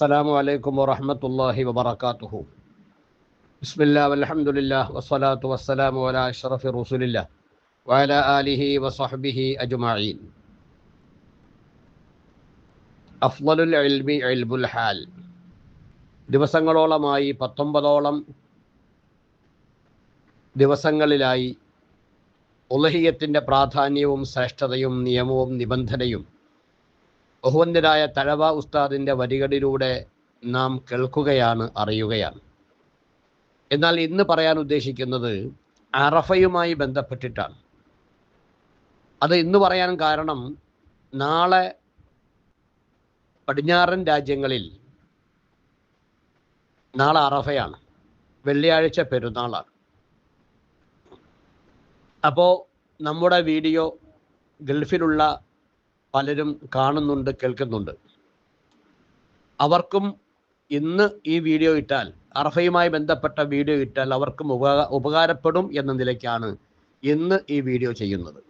السلام عليكم ورحمة الله وبركاته بسم الله والحمد لله والصلاة والسلام على أشرف رسول الله وعلى آله وصحبه أجمعين أفضل العلم علم الحال ദിവസങ്ങളോളമായി പത്തൊമ്പതോളം ദിവസങ്ങളിലായി ഉലഹിയത്തിൻ്റെ പ്രാധാന്യവും ശ്രേഷ്ഠതയും നിയമവും നിബന്ധനയും ബഹുവന്യരായ തഴവ ഉസ്താദിന്റെ വരികളിലൂടെ നാം കേൾക്കുകയാണ് അറിയുകയാണ്. എന്നാൽ ഇന്ന് പറയാൻ ഉദ്ദേശിക്കുന്നത് അറഫയുമായി ബന്ധപ്പെട്ടിട്ടാണ്. അത് ഇന്ന് പറയാൻ കാരണം നാളെ പടിഞ്ഞാറൻ രാജ്യങ്ങളിൽ നാളെ അറഫയാണ്. വെള്ളിയാഴ്ച പെരുന്നാളാണ്. അപ്പോൾ നമ്മുടെ വീഡിയോ ഗൾഫിലുള്ള പലരും കാണുന്നുണ്ട് കേൾക്കുന്നുണ്ട്. അവർക്കും ഇന്ന് ഈ വീഡിയോ ഇട്ടാൽ അർഹയുമായി ബന്ധപ്പെട്ട വീഡിയോ ഇട്ടാൽ അവർക്കും ഉപകാ ഉപകാരപ്പെടും എന്ന നിലയ്ക്കാണ് ഇന്ന് ഈ വീഡിയോ ചെയ്യുന്നത്.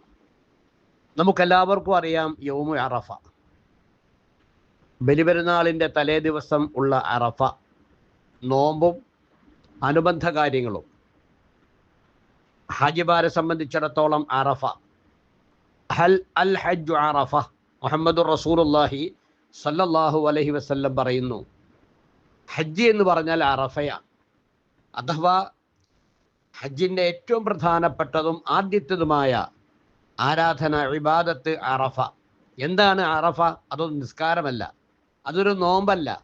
നമുക്കെല്ലാവർക്കും അറിയാം യൗമു അറഫ. ബലിപെരുന്നാളിന്റെ തലേ ദിവസം ഉള്ള അറഫ. നോമ്പും അനുബന്ധ കാര്യങ്ങളും ഹാജിബാരെ സംബന്ധിച്ചിടത്തോളം അറഫ. ഹൽ അൽ ഹജ്ജു അറഫ. മുഹമ്മദ് റസൂലുല്ലാഹി സല്ലല്ലാഹു അലൈഹി വസല്ലം പറയുന്നു ഹജ്ജ് എന്ന് പറഞ്ഞാൽ അറഫയാണ് അഥവാ ഹജ്ജിന്റെ ഏറ്റവും പ്രധാനപ്പെട്ടതും ആദ്യത്തേതുമായ ആരാധന ഇബാദത്ത് അറഫ. എന്താണ് അറഫ? അതൊരു നിസ്കാരമല്ല. അതൊരു നോമ്പല്ല.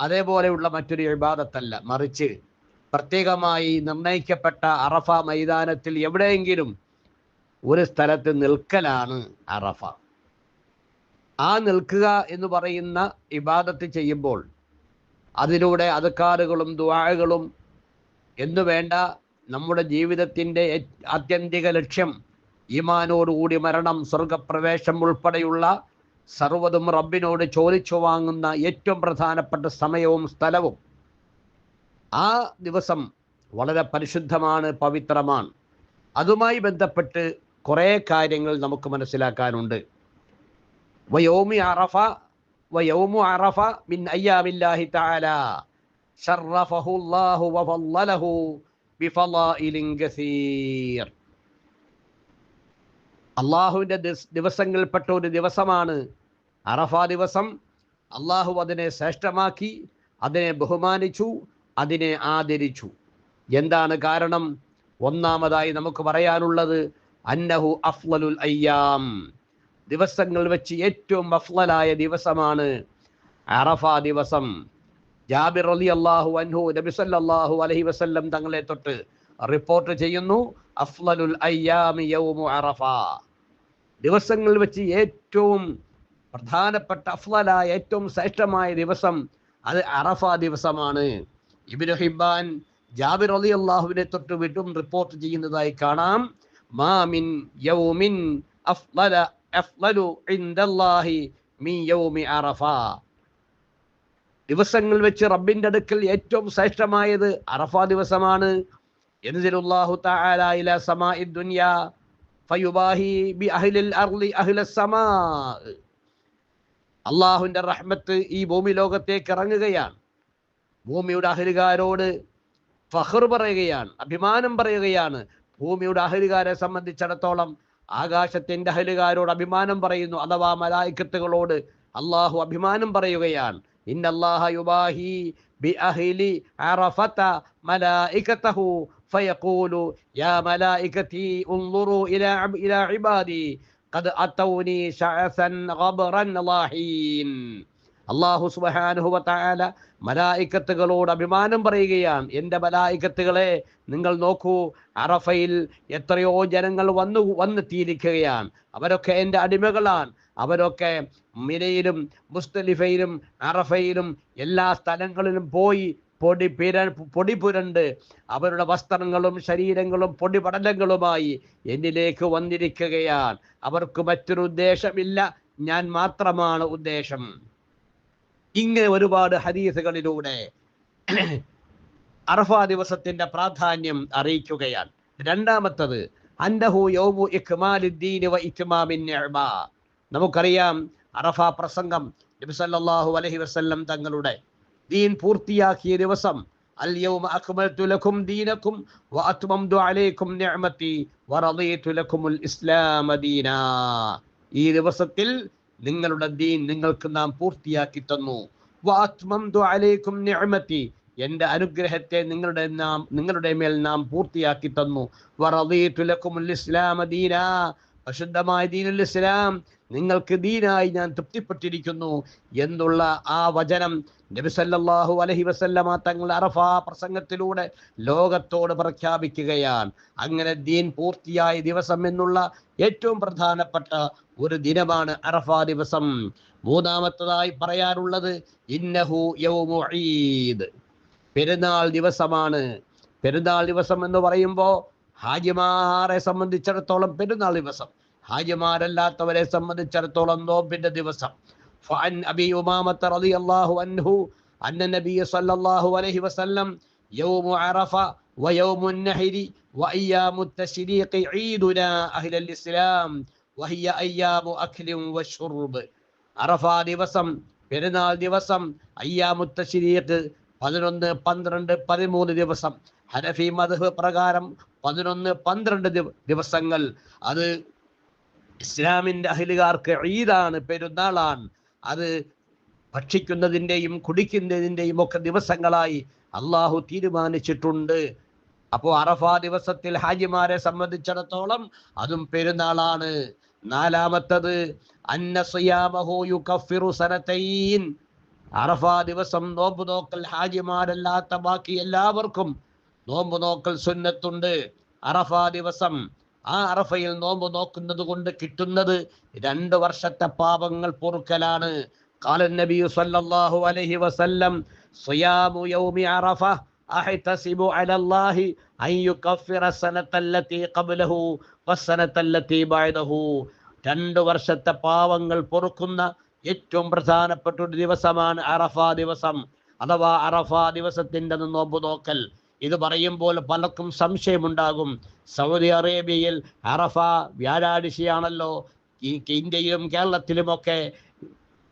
അതേപോലെയുള്ള മറ്റൊരു ഇബാദത്തല്ല. മറിച്ച് പ്രത്യേകമായി നിർണയിക്കപ്പെട്ട അറഫ മൈതാനത്തിൽ എവിടെയെങ്കിലും ഒരു സ്ഥലത്ത് നിൽക്കലാണ് അറഫ. ആ നിൽക്കുക എന്ന് പറയുന്ന ഇബാദത്ത് ചെയ്യുമ്പോൾ അതിലൂടെ അതുക്കാറുകളും ദ്വാഴകളും എന്നു വേണ്ട നമ്മുടെ ജീവിതത്തിന്റെ ആത്യന്തിക ലക്ഷ്യം ഈമാനോടുകൂടി മരണം സ്വർഗപ്രവേശം ഉൾപ്പെടെയുള്ള സർവതും റബ്ബിനോട് ചോദിച്ചു വാങ്ങുന്ന ഏറ്റവും പ്രധാനപ്പെട്ട സമയവും സ്ഥലവും ആ ദിവസം വളരെ പരിശുദ്ധമാണ് പവിത്രമാണ്. അതുമായി ബന്ധപ്പെട്ട് കുറേ കാര്യങ്ങൾ നമുക്ക് മനസ്സിലാക്കാനുണ്ട്. വയോമി അറഫ വയോമു അറഫ മിൻ അയ്യാമില്ലാഹി തആല. ശറഫഹു വഫല്ലലഹു ബിഫളായിലിൻ കസീർ അള്ളാഹുവിന്റെ ദിവസങ്ങളിൽപ്പെട്ട ഒരു ദിവസമാണ് അറഫ ദിവസം. അള്ളാഹു അതിനെ ശ്രേഷ്ഠമാക്കി അതിനെ ബഹുമാനിച്ചു അതിനെ ആദരിച്ചു. എന്താണ് കാരണം? ഒന്നാമതായി നമുക്ക് പറയാനുള്ളത് അന്നഹു അഫ്ലലുൽ അയ്യാം. ദിവസങ്ങൾ വെച്ച് ഏറ്റവും അഫ്ലലായ ദിവസമാണ് അറഫ ദിവസം. ജാബിർ അലി അള്ളാഹു അൻഹു നബി സല്ലല്ലാഹു അലൈഹി വസല്ലം തങ്ങളെ തൊട്ട് റിപ്പോർട്ട് ചെയ്യുന്നു അഫ്ലലുൽ അയ്യാമി യൗമു അറഫ. ദിവസങ്ങൾ വെച്ച് ഏറ്റവും പ്രധാനപ്പെട്ട അഫ്ലലായ ഏറ്റവും ശ്രേഷ്ഠമായ ദിവസം അത് അറഫ ദിവസമാണ്. ഇബ്നു ഹിബാൻ ജാബിർ അലി അള്ളാഹുവിനെ തൊട്ട് വിട്ടും റിപ്പോർട്ട് ചെയ്യുന്നതായി കാണാം. മാമിൻ യൗമിൻ അഫ്ലല അഫ്ലലു ഇൻദല്ലാഹി മീ യൗമി അറഫ. ദിവസങ്ങൾ വെച്ച് റബ്ബിന്റെ അടുക്കൽ ഏറ്റവും ശ്രേഷ്ഠമായത് അറഫ ദിവസമാണ്. യൻസിലുല്ലാഹു തആല ഇല സമാഇ ദുനിയ ഫയുബാഹി ബി അഹ്ലിൽ അർളി അഹ്ല സമാ. അള്ളാഹുവിന്റെ റഹ്മത്ത് ഈ ഭൂമി ലോകത്തേക്ക് ഇറങ്ങുകയാണ്. ഭൂമിയുടെ അഹലുകാരോട് ഫഹർ പറയുകയാണ് അഭിമാനം പറയുകയാണ്. ഭൂമിയുടെ അഹലുകാരെ സംബന്ധിച്ചിടത്തോളം ആകാശത്തിന്റെ അഹലുകാരോട് അഭിമാനം പറയുന്നു. അഥവാ മലായിക്കത്തുകളോട് അള്ളാഹു അഭിമാനം പറയുകയാണ് ഇന്നല്ലാഹ യുബാഹി ബി അഹ്ലി അറഫത ഫയഖൂലു യാ മലായികതി ഉൻദുറു ഇലാ ഇബാദി ഖദ് അതൗനി ശഅസൻ ഗബ്റൻ ലാഹീൻ. അള്ളാഹു സുബഹാനുഹുവ താല മലായിക്കത്തുകളോട് അഭിമാനം പറയുകയാണ്. എന്റെ മലായിക്കത്തുകളെ നിങ്ങൾ നോക്കൂ. അറഫയിൽ എത്രയോ ജനങ്ങൾ വന്നു വന്നെത്തിയിരിക്കുകയാണ്. അവരൊക്കെ എന്റെ അടിമകളാണ്. അവരൊക്കെ മിനയിലും മുസ്തലിഫയിലും അറഫയിലും എല്ലാ സ്ഥലങ്ങളിലും പോയി പൊടി പിര പൊടി പുരണ്ട് അവരുടെ വസ്ത്രങ്ങളും ശരീരങ്ങളും പൊടിപടലങ്ങളുമായി എന്നിലേക്ക് വന്നിരിക്കുകയാണ്. അവർക്ക് മറ്റൊരു ഉദ്ദേശമില്ല. ഞാൻ മാത്രമാണ് ഉദ്ദേശം. ഇങ്ങനെ ഒരുപാട് ഹദീസുകളിലൂടെ അറഫ ദിവസത്തിന്റെ പ്രാധാന്യം അറിയിക്കുകയാണ്. രണ്ടാമത്തത് നമുക്കറിയാം അറഫ പ്രസംഗം നബി സല്ലല്ലാഹു അലൈഹി വസല്ലം തങ്ങളുടെ ദീൻ പൂർത്തിയാക്കിയ ദിവസം അൽ യൗമ അലൈക്കും നിഅമതി ഈ ദിവസത്തിൽ നിങ്ങളുടെ ദീൻ നിങ്ങൾക്ക് നാം പൂർത്തിയാക്കി തന്നു. അലൈക്കും നിഅമതി. എന്റെ അനുഗ്രഹത്തെ നിങ്ങളുടെ നാം നിങ്ങളുടെ മേൽ നാം പൂർത്തിയാക്കി തന്നു. വറദീതു ലക്കുമുൽ ഇസ്ലാമ ദീനാ. പരിശുദ്ധമായ ദീനുൽ ഇസ്ലാം നിങ്ങൾക്ക് ദീനായി ഞാൻ തൃപ്തിപ്പെട്ടിരിക്കുന്നു എന്നുള്ള ആ വചനം നബി സല്ലല്ലാഹു അലൈഹി വസല്ലമ തങ്ങൾ അറഫാ പ്രസംഗത്തിലൂടെ ലോകത്തോട് പ്രഖ്യാപിക്കുകയാണ്. അങ്ങനെ ദീൻ പൂർത്തിയായ ദിവസം എന്നുള്ള ഏറ്റവും പ്രധാനപ്പെട്ട ഒരു ദിനമാണ് അറഫ ദിവസം. മൂന്നാമത്തതായി പറയാനുള്ളത് ഇന്നഹു യൗമു ഈദ്. പെരുന്നാൾ ദിവസമാണ്. പെരുന്നാൾ ദിവസം എന്ന് പറയുമ്പോൾ ഹാജിമാരെ സംബന്ധിച്ചിടത്തോളം പെരുന്നാൾ ദിവസം. ഹാജിമാരല്ലാത്തവരെ സംബന്ധിച്ചിടത്തോളം നോമ്പിന്റെ ദിവസം فعن أبي أمامة رضي الله عنه أن النبي صلى الله عليه وسلم يوم عرفة ويوم النحر وأيام التشريق عيدنا أهل الإسلام وهي أيام أكل وشرب عرفة ദിവസം പെരുന്നാൾ ദിവസം അയ്യാമുത്തശ്ശിരീക്ക് പതിനൊന്ന് പന്ത്രണ്ട് പതിമൂന്ന് ദിവസം ഹനഫി മധു പ്രകാരം പതിനൊന്ന് പന്ത്രണ്ട് ദിവ- ദിവസങ്ങൾ അത് ഇസ്ലാമിന്റെ അഹിലുകാർക്ക് ഈദാണ് പെരുന്നാളാണ്. അത് ഭക്ഷിക്കുന്നതിന്റെയും കുടിക്കുന്നതിന്റെയും ഒക്കെ ദിവസങ്ങളായി അള്ളാഹു തീരുമാനിച്ചിട്ടുണ്ട്. അപ്പോൾ അറഫ ദിവസത്തിൽ ഹാജിമാരെ സംബന്ധിച്ചിടത്തോളം അതും പെരുന്നാളാണ്. നാലാമത്തത് അറഫ ദിവസം നോമ്പ് നോക്കൽ ഹാജിമാരല്ലാത്ത ബാക്കി എല്ലാവർക്കും നോമ്പ് നോക്കൽ സുന്നത്തുണ്ട്. അറഫ ദിവസം ആ അറഫയിൽ നോമ്പ് നോക്കുന്നത് കൊണ്ട് കിട്ടുന്നത് രണ്ട് വർഷത്തെ പാപങ്ങൾ പൊറുക്കലാണ് قال النبي صلى الله عليه وسلم صيام يوم عرفة أحتسب على الله أن يكفر السنة التي قبله والسنة التي بعده രണ്ട് വർഷത്തെ പാവങ്ങൾ പൊറുക്കുന്ന ഏറ്റവും പ്രധാനപ്പെട്ട ഒരു ദിവസമാണ് അറഫ ദിവസം അഥവാ അറഫ ദിവസത്തിൻ്റെ അന്ന് നോമ്പ് നോക്കൽ ഇത് പറയുമ്പോൾ പലർക്കും സംശയമുണ്ടാകും. സൗദി അറേബ്യയിൽ അറഫ വ്യാഴാഴ്ചയാണല്ലോ ഇന്ത്യയിലും കേരളത്തിലുമൊക്കെ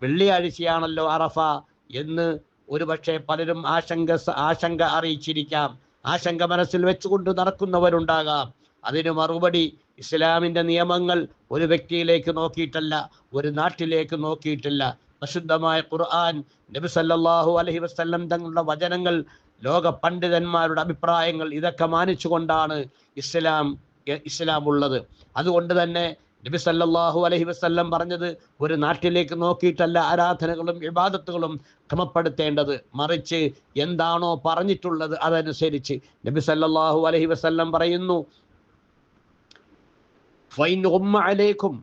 വെള്ളിയാഴ്ചയാണല്ലോ അറഫ എന്ന് ഒരുപക്ഷെ പലരും ആശങ്ക ആശങ്ക അറിയിച്ചിരിക്കാം. ആശങ്ക മനസ്സിൽ വെച്ചുകൊണ്ട് നടക്കുന്നവരുണ്ടാകാം. അതിന് മറുപടി ഇസ്ലാമിന്റെ നിയമങ്ങൾ ഒരു വ്യക്തിയിലേക്ക് നോക്കിയിട്ടല്ല ഒരു നാട്ടിലേക്ക് നോക്കിയിട്ടില്ല. പ്രശുദ്ധമായ ഖുർആൻ നബി സല്ലല്ലാഹു അലൈഹി വസല്ലം തങ്ങളുടെ വചനങ്ങൾ ലോക പണ്ഡിതന്മാരുടെ അഭിപ്രായങ്ങൾ ഇതൊക്കെ മാനിച്ചുകൊണ്ടാണ് ഇസ്ലാം ഇസ്ലാം ഉള്ളത് അതുകൊണ്ട് തന്നെ നബി സല്ലല്ലാഹു അലൈഹി വസല്ലം പറഞ്ഞത് ഒരു നാട്ടിലേക്ക് നോക്കിയിട്ടല്ല ആരാധനകളും ഇബാദത്തുകളും ക്രമപ്പെടുത്തേണ്ടത്. മറിച്ച് എന്താണോ പറഞ്ഞിട്ടുള്ളത് അതനുസരിച്ച് നബി സല്ലല്ലാഹു അലൈഹി വസല്ലം പറയുന്നു ഉമ്മ അലൈക്കും.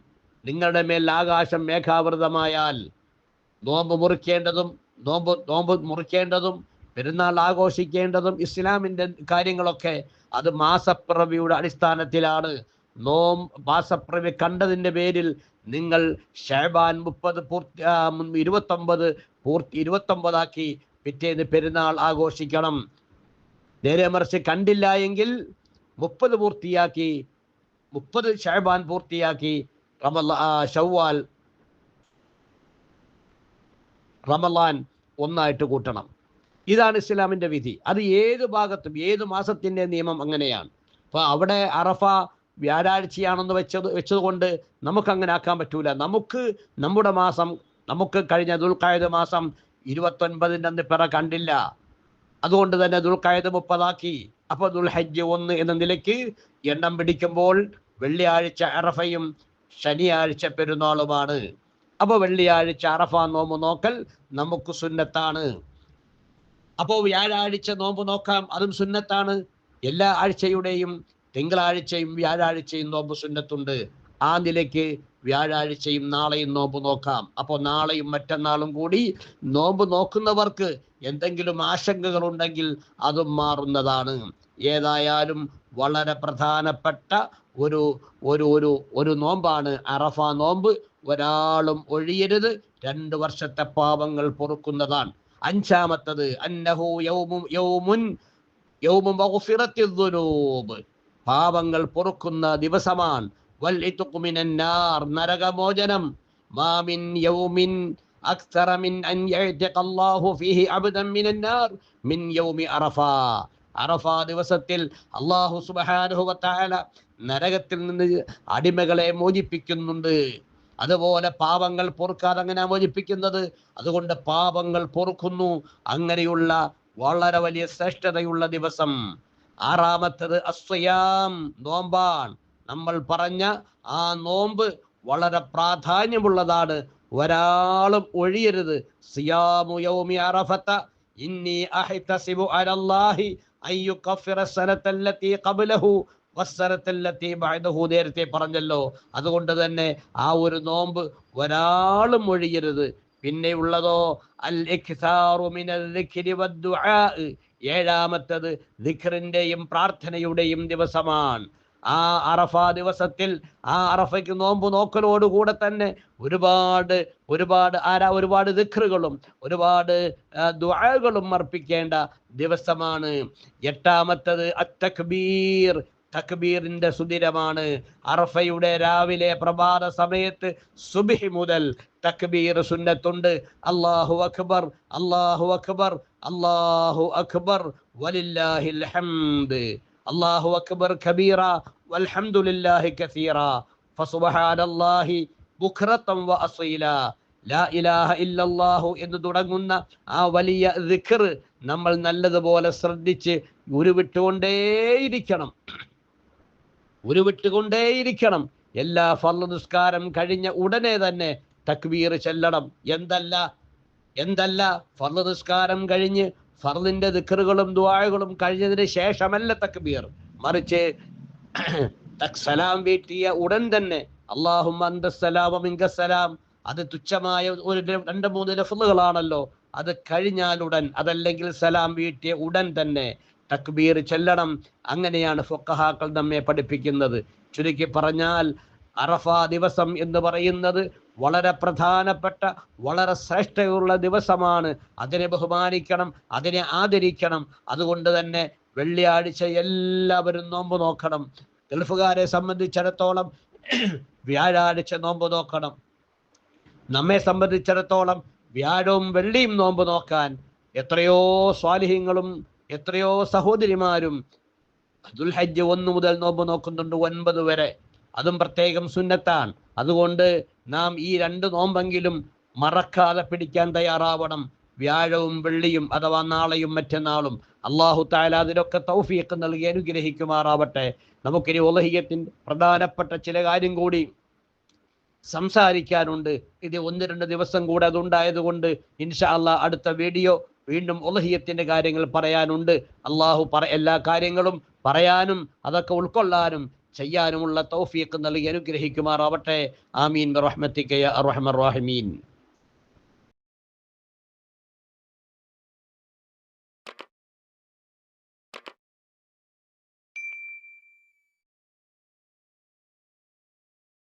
നിങ്ങളുടെ മേൽ ആകാശം മേഘാവൃതമായാൽ നോമ്പ് മുറിക്കേണ്ടതും നോമ്പ് നോമ്പ് മുറിക്കേണ്ടതും പെരുന്നാൾ ആഘോഷിക്കേണ്ടതും ഇസ്ലാമിന്റെ കാര്യങ്ങളൊക്കെ അത് മാസപ്പിറവിയുടെ അടിസ്ഥാനത്തിലാണ്. നോം മാസപ്പിറവി കണ്ടതിന്റെ പേരിൽ നിങ്ങൾ ഷേബാൻ മുപ്പത് പൂർത്തി ഇരുപത്തൊമ്പത് പൂർത്തി ഇരുപത്തൊമ്പതാക്കി പിറ്റേന്ന് പെരുന്നാൾ ആഘോഷിക്കണം. നേരെ മറിച്ച് കണ്ടില്ല എങ്കിൽ മുപ്പത് പൂർത്തിയാക്കി മുപ്പത് ഷേബാൻ പൂർത്തിയാക്കി റമല ഷവ്വാൽ റമലാൻ ഒന്നായിട്ട് കൂട്ടണം. ഇതാണ് ഇസ്ലാമിന്റെ വിധി. അത് ഏത് ഭാഗത്തും ഏത് മാസത്തിന്റെ നിയമം അങ്ങനെയാണ്. അപ്പോൾ അവിടെ അറഫ വ്യാഴാഴ്ചയാണെന്ന് വെച്ചത് വെച്ചതുകൊണ്ട് നമുക്ക് അങ്ങനെ ആക്കാൻ പറ്റൂല. നമുക്ക് നമ്മുടെ മാസം നമുക്ക് കഴിഞ്ഞ ദുൽഖായത് മാസം ഇരുപത്തൊൻപതിന്റെ അന്ന് പിറ കണ്ടില്ല. അതുകൊണ്ട് തന്നെ ദുൽഖായത് മുപ്പതാക്കി. അപ്പോൾ ദുൽഹജ്ജ് ഒന്ന് എന്ന നിലയ്ക്ക് എണ്ണം പിടിക്കുമ്പോൾ വെള്ളിയാഴ്ച അറഫയും ശനിയാഴ്ച പെരുന്നാളുമാണ്. അപ്പോൾ വെള്ളിയാഴ്ച അറഫ നോമ്പ് നോക്കൽ നമുക്ക് സുന്നത്താണ്. അപ്പോൾ വ്യാഴാഴ്ച നോമ്പ് നോക്കാം. അതും സുന്നത്താണ്. എല്ലാ ആഴ്ചയുടെയും തിങ്കളാഴ്ചയും വ്യാഴാഴ്ചയും നോമ്പ് സുന്നത്തുണ്ട്. ആ നിലയ്ക്ക് വ്യാഴാഴ്ചയും നാളെയും നോമ്പ് നോക്കാം. അപ്പോൾ നാളെയും മറ്റന്നാളും കൂടി നോമ്പ് നോക്കുന്നവർക്ക് എന്തെങ്കിലും ആശങ്കകൾ ഉണ്ടെങ്കിൽ അതും മാറുന്നതാണ്. ഏതായാലും വളരെ പ്രധാനപ്പെട്ട ഒരു ഒരു ഒരു ഒരു നോമ്പാണ് അറഫ നോമ്പ്. ഒരാളും ഒഴിയരുത്. രണ്ട് വർഷത്തെ പാപങ്ങൾ പൊറുക്കുന്നതാണ്. അഞ്ചാമത്തത് അന്നഹു യൗമും യൗമുൻ യൗമും മഗ്ഫിറത്തിദ് ദുനൂബ് പാപങ്ങൾ പൊറുക്കുന്ന ദിവസമാണ് വൽ ഇത്ഖു മിനൻ നാർ നരകമോചനം മാമിൻ യൗമിൻ أكثر من أن يعتق الله فيه عبدا من النار من يوم عرفة അറഫ ദിവസത്തിൽ അള്ളാഹു സുബാനുഹുവത്തായ നരകത്തിൽ നിന്ന് അടിമകളെ മോചിപ്പിക്കുന്നുണ്ട് അതുപോലെ പാപങ്ങൾ പൊറുക്കാതെ അങ്ങനെ മോചിപ്പിക്കുന്നത് അതുകൊണ്ട് പാപങ്ങൾ പൊറുക്കുന്നു. അങ്ങനെയുള്ള വളരെ വലിയ ശ്രേഷ്ഠതയുള്ള ദിവസം. ആറാമത്തത് അസ്വയാം നോമ്പാൻ നമ്മൾ പറഞ്ഞ ആ നോമ്പ് വളരെ പ്രാധാന്യമുള്ളതാണ്. ഒരാളും ഒഴിയരുത്. സിയാമു യൗമി ഇന്നി അലല്ലാഹി നേരത്തെ പറഞ്ഞല്ലോ. അതുകൊണ്ട് തന്നെ ആ ഒരു നോമ്പ് ഒരാളും ഒഴിയരുത്. പിന്നെയുള്ളതോ അൽ ഏഴാമത്തത് ദിഖറിന്റെയും പ്രാർത്ഥനയുടെയും ദിവസമാണ്. ആ അറഫ ദിവസത്തിൽ ആ അറഫയ്ക്ക് നോമ്പ് നോക്കലോടുകൂടെ തന്നെ ഒരുപാട് ഒരുപാട് ആരാ ഒരുപാട് ദിഖറുകളും ഒരുപാട് ദുആകളും അർപ്പിക്കേണ്ട ദിവസമാണ്. എട്ടാമത്തത് അത്തക്ബീർ. തക്ബീറിന്റെ സുദിനമാണ്. അറഫയുടെ രാവിലെ പ്രഭാത സമയത്ത് സുബിഹി മുതൽ തക്ബീർ സുന്നത്തുണ്ട്. അള്ളാഹു അക്ബർ അള്ളാഹു അക്ബർ അള്ളാഹു അക്ബർ. വലില്ലാഹിൽ ഹംദ്. അല്ലാഹു അക്ബർ കബീറ വൽഹംദുലില്ലാഹി കസീറ. ഫസുബ്ഹാനല്ലാഹി വ അസീല. ലാ ഇലാഹ ഇല്ലല്ലാഹു എന്ന് തുടങ്ങുന്ന ആ വലിയ ദിഖർ നമ്മൾ നല്ലതുപോലെ ശ്രദ്ധിച്ച് ഉരുവിട്ടുകൊണ്ടേയിരിക്കണം ഉരുവിട്ടുകൊണ്ടേയിരിക്കണം. എല്ലാ ഫർൾ നിസ്കാരം കഴിഞ്ഞ ഉടനെ തന്നെ തക്ബീർ ചെല്ലണം. എന്തല്ല? എന്തല്ല? ഫർൾ നിസ്കാരം കഴിഞ്ഞ് ഫർളിന്റെ ദിക്കറുകളും ദുആകളും കഴിഞ്ഞതിന് ശേഷമല്ല തക്ബീർ. മറിച്ച് സലാം വീട്ടിയ ഉടൻ തന്നെ അള്ളാഹും സലാം അത് തുച്ഛമായ ഒരു രണ്ട് മൂന്ന് ലഫ്ലുകളാണല്ലോ അത് കഴിഞ്ഞാലുടൻ അതല്ലെങ്കിൽ സലാം വീട്ടിയ ഉടൻ തന്നെ തക്ബീർ ചെല്ലണം. അങ്ങനെയാണ് ഫുക്കഹാക്കൾ നമ്മെ പഠിപ്പിക്കുന്നത്. ചുരുക്കി പറഞ്ഞാൽ അറഫ ദിവസം എന്ന് പറയുന്നത് വളരെ പ്രധാനപ്പെട്ട വളരെ ശ്രേഷ്ഠയുള്ള ദിവസമാണ്. അതിനെ ബഹുമാനിക്കണം അതിനെ ആദരിക്കണം. അതുകൊണ്ട് തന്നെ വെള്ളിയാഴ്ച എല്ലാവരും നോമ്പ് നോക്കണം. ഗൾഫുകാരെ സംബന്ധിച്ചിടത്തോളം വ്യാഴാഴ്ച നോമ്പ് നോക്കണം. നമ്മെ സംബന്ധിച്ചിടത്തോളം വ്യാഴവും വെള്ളിയും നോമ്പ് നോക്കാൻ എത്രയോ സ്വാലിഹ്യങ്ങളും എത്രയോ സഹോദരിമാരും ദുൽഹജ്ജ് ഒന്ന് മുതൽ നോമ്പ് നോക്കുന്നുണ്ട് ഒൻപത് വരെ. അതും പ്രത്യേകം സുന്നത്താണ്. അതുകൊണ്ട് നാം ഈ രണ്ട് നോമ്പെങ്കിലും മറക്കാതെ പിടിക്കാൻ തയ്യാറാവണം. വ്യാഴവും വെള്ളിയും അഥവാ നാളെയും മറ്റന്നാളും. അള്ളാഹു താല അതിലൊക്കെ തൗഫീഖ് നൽകി അനുഗ്രഹിക്കുമാറാവട്ടെ. നമുക്കിനി ഉലഹിയത്തിന്റെ പ്രധാനപ്പെട്ട ചില കാര്യം കൂടി സംസാരിക്കാനുണ്ട്. ഇത് ഒന്ന് രണ്ട് ദിവസം കൂടെ അതുണ്ടായത് കൊണ്ട് ഇൻഷാ അള്ളാഹ് അടുത്ത വീഡിയോ വീണ്ടും ഉലഹിയത്തിന്റെ കാര്യങ്ങൾ പറയാനുണ്ട്. അള്ളാഹു പറ എല്ലാ കാര്യങ്ങളും പറയാനും അതൊക്കെ ഉൾക്കൊള്ളാനും ചെയ്യാനുമുള്ള തൗഫീഖ് നൽകി അനുഗ്രഹിക്കുമാറാവട്ടെ. ആമീൻ. റഹ്മത്തിക്കയ അറഹമർ റാഹിമീൻ.